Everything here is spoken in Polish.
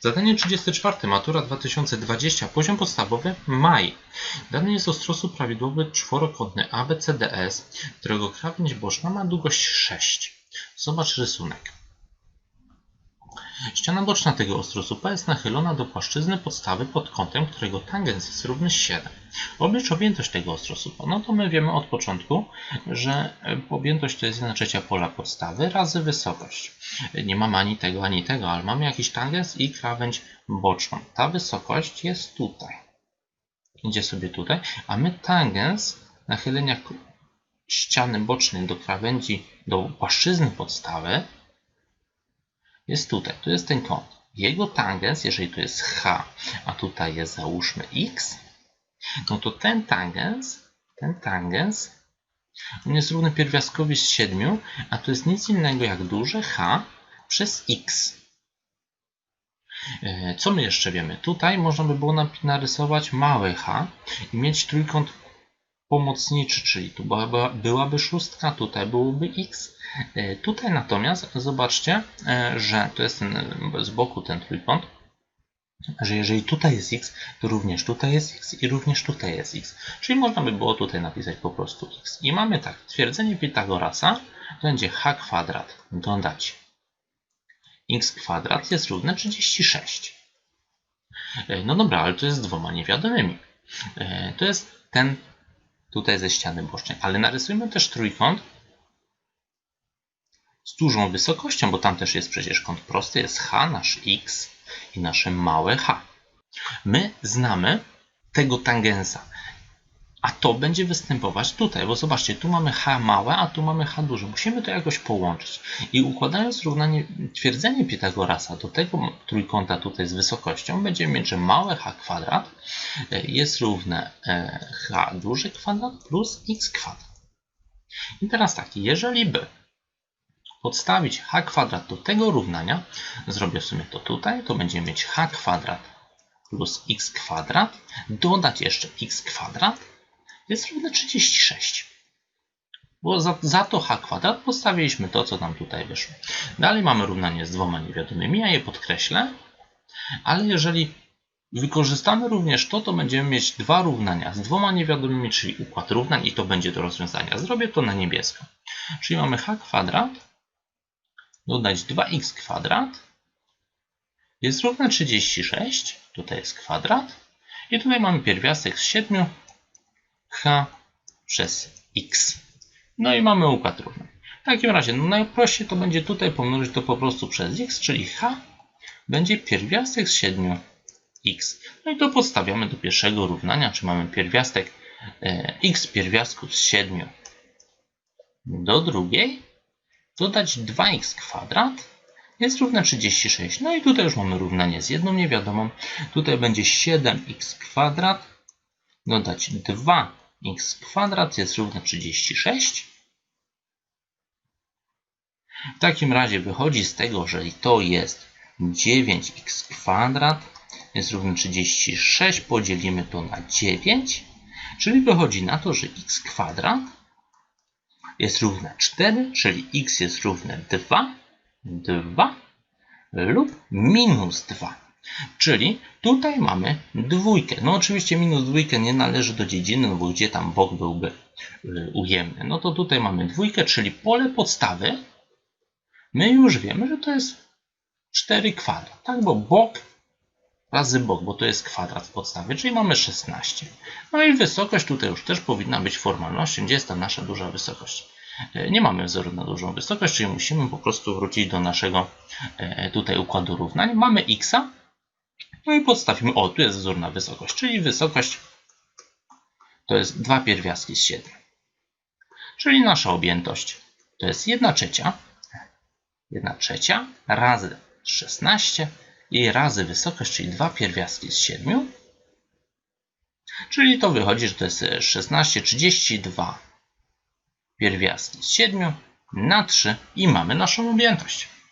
Zadanie 34. Matura 2020. Poziom podstawowy. Maj. Dany jest ostrosu prawidłowy czworokątny ABCDS, którego krawędź boczna ma długość 6. Zobacz rysunek. Ściana boczna tego ostrosu P jest nachylona do płaszczyzny podstawy pod kątem, którego tangens jest równy 7. Oblicz objętość tego ostrosu P. No to my wiemy od początku, że e, objętość to jest 1 trzecia pola podstawy razy wysokość. Nie mamy ani tego, ani tego, ale mamy jakiś tangens i krawędź boczną. Ta wysokość jest tutaj. Idzie sobie tutaj, a my tangens nachylenia ściany bocznej do krawędzi, do płaszczyzny podstawy jest tutaj. Tu jest ten kąt. Jego tangens, jeżeli tu jest h, a tutaj jest załóżmy x, no to ten tangens, ten tangens, on jest równy pierwiastkowi z 7, a to jest nic innego jak duże h przez x. E, Co my jeszcze wiemy? Tutaj można by było narysować małe h i mieć trójkąt pomocniczy, czyli tu była- byłaby szóstka, tutaj byłoby x. E, Tutaj natomiast zobaczcie, e, że to jest ten, z boku ten trójkąt, że jeżeli tutaj jest x, to również tutaj jest x i również tutaj jest x. Czyli można by było tutaj napisać po prostu x. I mamy tak, twierdzenie Pitagorasa będzie h kwadrat dodać x kwadrat jest równe 36. E, No dobra, ale to jest z dwoma niewiadomymi. To jest ten tutaj ze ściany bocznej, ale narysujmy też trójkąt z dużą wysokością, bo tam też jest przecież kąt prosty, jest h, nasz x i nasze małe h. My znamy tego tangensa, a to będzie występować tutaj, bo zobaczcie, tu mamy h małe, a tu mamy h duże. Musimy to jakoś połączyć. I układając równanie, twierdzenie Pitagorasa do tego trójkąta tutaj z wysokością, będziemy mieć, że małe h kwadrat e, jest równe e, h duży kwadrat plus x kwadrat. I teraz tak, jeżeli by podstawić h kwadrat do tego równania, zrobię w sumie to tutaj, to będziemy mieć h kwadrat plus x kwadrat, dodać jeszcze x kwadrat, jest równe 36. Bo za, za to h kwadrat postawiliśmy to, co nam tutaj wyszło. Dalej mamy równanie z dwoma niewiadomymi, ja je podkreślę, ale jeżeli wykorzystamy również to, to będziemy mieć dwa równania z dwoma niewiadomymi, czyli układ równań i to będzie do rozwiązania. Zrobię to na niebiesko. Czyli mamy h kwadrat dodać 2x kwadrat jest równe 36. Tutaj jest kwadrat. I tutaj mamy pierwiastek z 7 h przez x. No i mamy układ równań. W takim razie no najprościej to będzie tutaj pomnożyć to po prostu przez x, czyli h będzie pierwiastek z 7 x. No i to podstawiamy do pierwszego równania, czy mamy pierwiastek e, x pierwiastku z 7 do drugiej dodać 2x kwadrat jest równe 36. No i tutaj już mamy równanie z jedną niewiadomą. Tutaj będzie 7x kwadrat dodać 2x kwadrat jest równe 36. W takim razie wychodzi z tego, że to jest 9x kwadrat jest równy 36. Podzielimy to na 9. Czyli wychodzi na to, że x kwadrat jest równe 4, czyli x jest równe 2, 2 lub minus 2. Czyli tutaj mamy dwójkę. No oczywiście minus dwójkę nie należy do dziedziny, no bo gdzie tam bok byłby y, ujemny. No to tutaj mamy dwójkę, czyli pole podstawy. My już wiemy, że to jest 4 kwadrat, tak? Bo bok razy bok, bo to jest kwadrat w podstawie, czyli mamy 16. No i wysokość tutaj już też powinna być formalnością. Gdzie jest ta nasza duża wysokość? E, Nie mamy wzoru na dużą wysokość, czyli musimy po prostu wrócić do naszego e, tutaj układu równań. Mamy x, no i podstawimy, o tu jest wzór na wysokość, czyli wysokość to jest 2 pierwiastki z 7. Czyli nasza objętość to jest 1 trzecia, 1 trzecia razy 16 i razy wysokość, czyli 2 pierwiastki z 7. Czyli to wychodzi, że to jest 16, 32 pierwiastki z 7 na 3 i mamy naszą objętość.